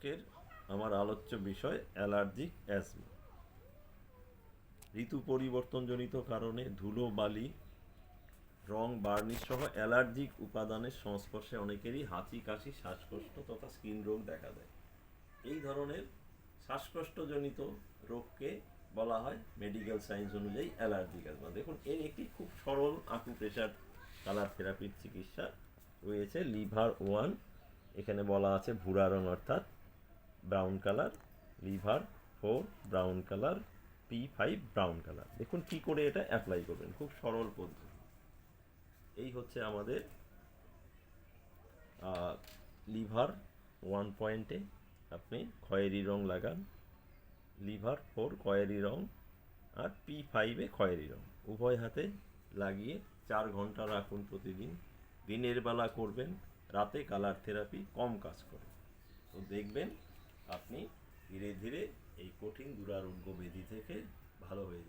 আজকের আমার আলোচ্য বিষয় অ্যালার্জিক অ্যাজমা ঋতু পরিবর্তনজনিত কারণে ধুলো, বালি, রং, বার্নিশ সহ অ্যালার্জিক উপাদানের সংস্পর্শে অনেকেরই হাঁচি, কাশি, শ্বাসকষ্ট তথা স্কিন রোগ দেখা দেয়। এই ধরনের শ্বাসকষ্টজনিত রোগকে বলা হয় মেডিকেল সায়েন্স অনুযায়ী অ্যালার্জিক অ্যাজমা দেখুন, এর একটি খুব সরল আকু প্রেশার কালার থেরাপির চিকিৎসা রয়েছে লিভার ওয়ান। এখানে বলা আছে ভুরা রং অর্থাৎ brown colour liver four brown colour P five brown colour দেখুন কী করে এটা অ্যাপ্লাই করবেন, খুব সরল পদ্ধতি। এই হচ্ছে আমাদের লিভার ওয়ান পয়েন্টে আপনি খয়েরি রং লাগান লিভার ফোর খয়েরি রং আর পি ফাইভে খয়েরি রং। উভয় হাতে লাগিয়ে চার ঘণ্টা রাখুন প্রতিদিন। দিনের বেলা করবেন, রাতে কালার থেরাপি কম কাজ করে। তো দেখবেন আপনি ধীরে ধীরে এই কঠিন দুরারোগ্য ব্যাধি থেকে ভালো হয়ে নমস্কার